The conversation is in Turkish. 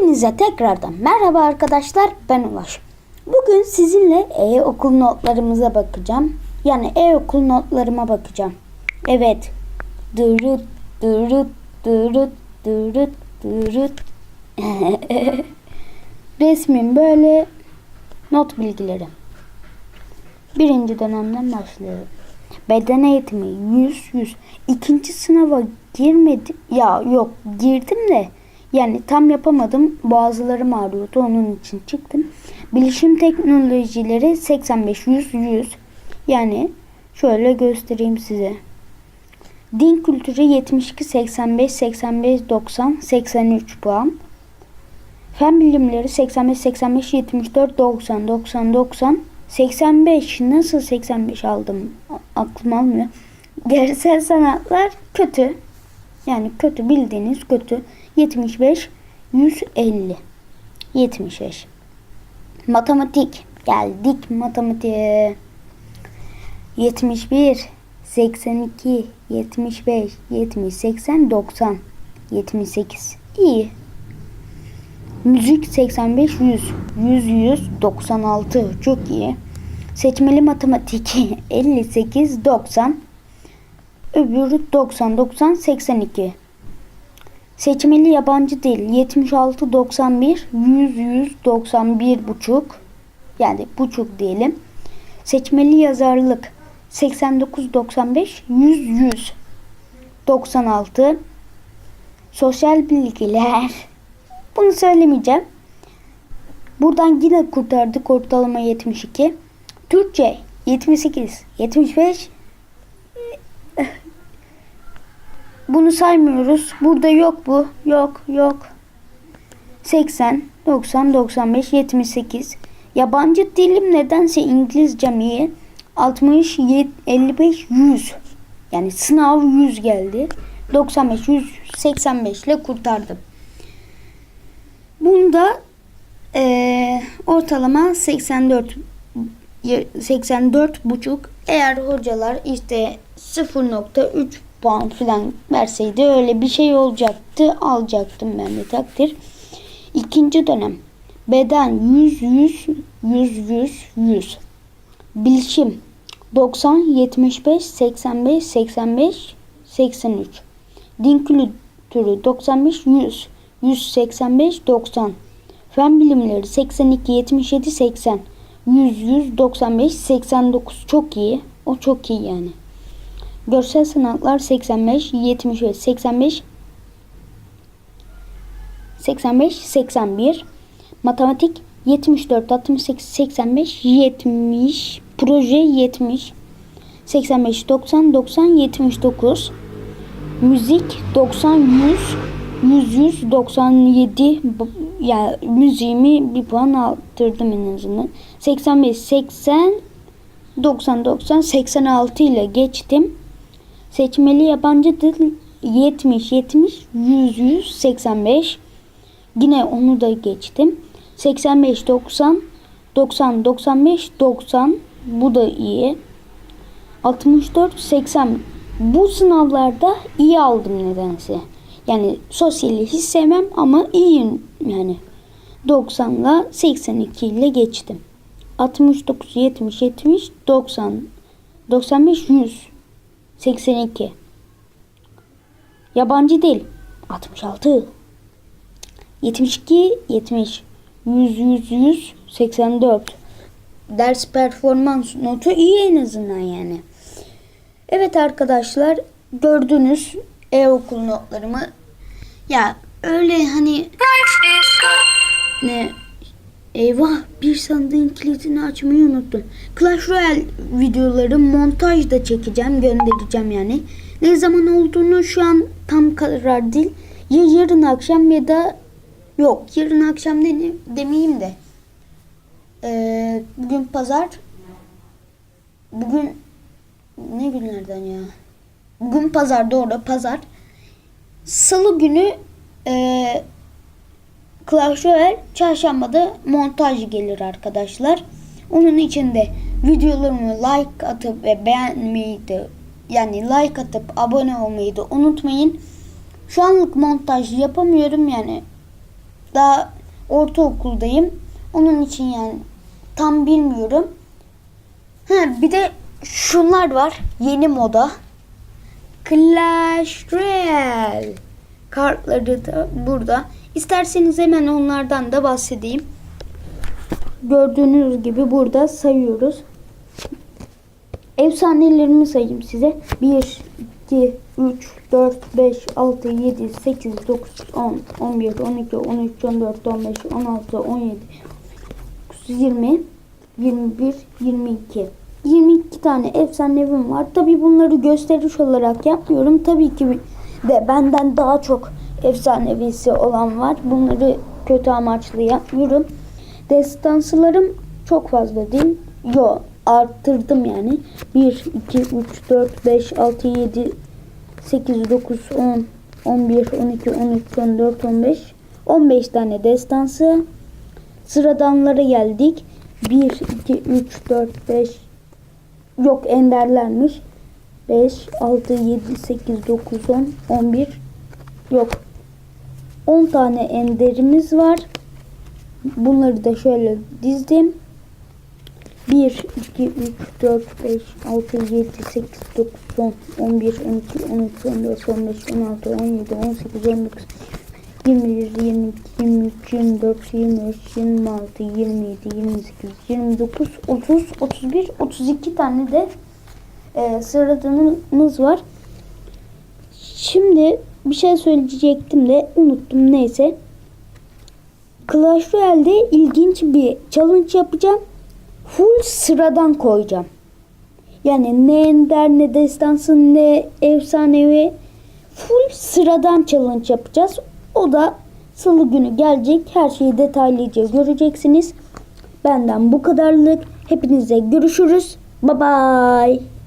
Hepinize tekrardan merhaba arkadaşlar ben Ulaş. Bugün sizinle e-okul notlarımıza bakacağım. Yani e-okul notlarıma bakacağım. Evet. Dırıt dırıt dırıt dırıt dırıt. Resmin böyle not bilgileri. Birinci dönemden başlıyorum. Beden eğitimi 100 100. İkinci sınava girmedim. Ya yok girdim de yani tam yapamadım. Boğazlarım ağrıyordu. Onun için çıktım. Bilişim teknolojileri 85 100 100. Yani şöyle göstereyim size. Din kültürü 72 85 85 90 83 puan. Fen bilimleri 85 85 74 90 90 90 85 nasıl 85 aldım aklım almıyor. Görsel sanatlar kötü. Yani kötü bildiğiniz kötü. 75 150 75 Matematik. Geldik matematiğe. 71 82 75 70 80 90 78 iyi. Müzik 85 100 100 100 96 çok iyi. Seçmeli matematik. 58 90 öbürü 90 90 82. Seçmeli yabancı dil 76 91 100 100 91 buçuk yani buçuk diyelim. Seçmeli yazarlık 89 95 100 100 96 Sosyal bilgiler bunu söylemeyeceğim. Buradan yine kurtardık ortalama 72. Türkçe 78, 75. Bunu saymıyoruz. Burada yok bu. Yok, yok. 80, 90, 95, 78. Yabancı dilim nedense İngilizcem iyi. 60, 55, 100. Yani sınav 100 geldi. 95, 100, 85 ile kurtardım. Bunda eee, ortalama 84 84 buçuk. Eğer hocalar işte 0.3 puan falan verseydi öyle bir şey olacaktı. Alacaktım ben de takdir. İkinci dönem. Beden 100 100 100 100 100. Bilişim 90 75 85 85 83. Din kültürü 95 100 185 90. Fen bilimleri 82 77 80. 100 100 95 89 çok iyi. O çok iyi yani. Görsel sanatlar 85 75 85 85 81. Matematik 74 68 85 70 proje 70 85 90 90 79 müzik 90 100 100 100 97 Bu- ya müziğimi bir puan arttırdım en azından 85 80 90 90 86 ile geçtim seçmeli yabancı dil 70 70 100 100 85 yine onu da geçtim. 85 90 90 95 90 bu da iyi. 64 80 bu sınavlarda iyi aldım nedense. Yani sosyali hiç sevmem ama iyiyim yani. 90 ile 82 ile geçtim. 69 70 70 90 95 100 82 Yabancı dil 66 72 70 100 100 100 84 Ders performans notu iyi en azından yani. Evet arkadaşlar gördünüz e-okul notlarımı. Ya öyle hani ne? Eyvah bir sandığın kilidini açmayı unuttum. Clash Royale videoları montajda çekeceğim göndereceğim yani. Ne zaman olduğunu şu an tam karar değil. Ya yarın akşam ya da yok yarın akşam de, demeyeyim de. Ee, bugün pazar. Bugün ne günlerden ya? Bugün pazar doğru pazar. Salı günü e, Clash Royale çarşambada montaj gelir arkadaşlar. Onun için de videolarımı like atıp ve beğenmeyi de yani like atıp abone olmayı da unutmayın. Şu anlık montaj yapamıyorum yani Daha ortaokuldayım. Onun için yani tam bilmiyorum. Ha, bir de şunlar var. Yeni moda. Clash Royale. Kartları da burada. İsterseniz hemen onlardan da bahsedeyim. Gördüğünüz gibi burada sayıyoruz. Efsanelerimi sayayım size. 1, 2, 3, 4, 5, 6, 7, 8, 9, 10, 11, 12, 13, 14, 15, 16, 17, 20, 21, 22. 22 tane efsanevim var. Tabi bunları gösteriş olarak yapmıyorum. Tabii ki de benden daha çok efsanevisi olan var. Bunları kötü amaçlı yapmıyorum. Destansılarım çok fazla değil. Yo arttırdım yani. 1, 2, 3, 4, 5, 6, 7, 8, 9, 10, 11, 12, 13, 14, 15. 15 tane destansı. Sıradanlara geldik. 1, 2, 3, 4, 5. Yok enderlermiş. 5, 6, 7, 8, 9, 10, 11. Yok. 10 tane enderimiz var. Bunları da şöyle dizdim. 1, 2, 3, 4, 5, 6, 7, 8, 9, 10, 11, 12, 13, 14, 15, 16, 17, 18, 19, 21, 22, 23, 24, 25, 26, 27, 28, 29, 30, 31, 32 tane de e, sıradanımız var. Şimdi bir şey söyleyecektim de unuttum neyse. Clash Royale'de ilginç bir challenge yapacağım. Full sıradan koyacağım. Yani ne ender ne destansı ne efsanevi full sıradan challenge yapacağız. O da salı günü gelecek. Her şeyi detaylıca göreceksiniz. Benden bu kadarlık. Hepinize görüşürüz. Bye bye.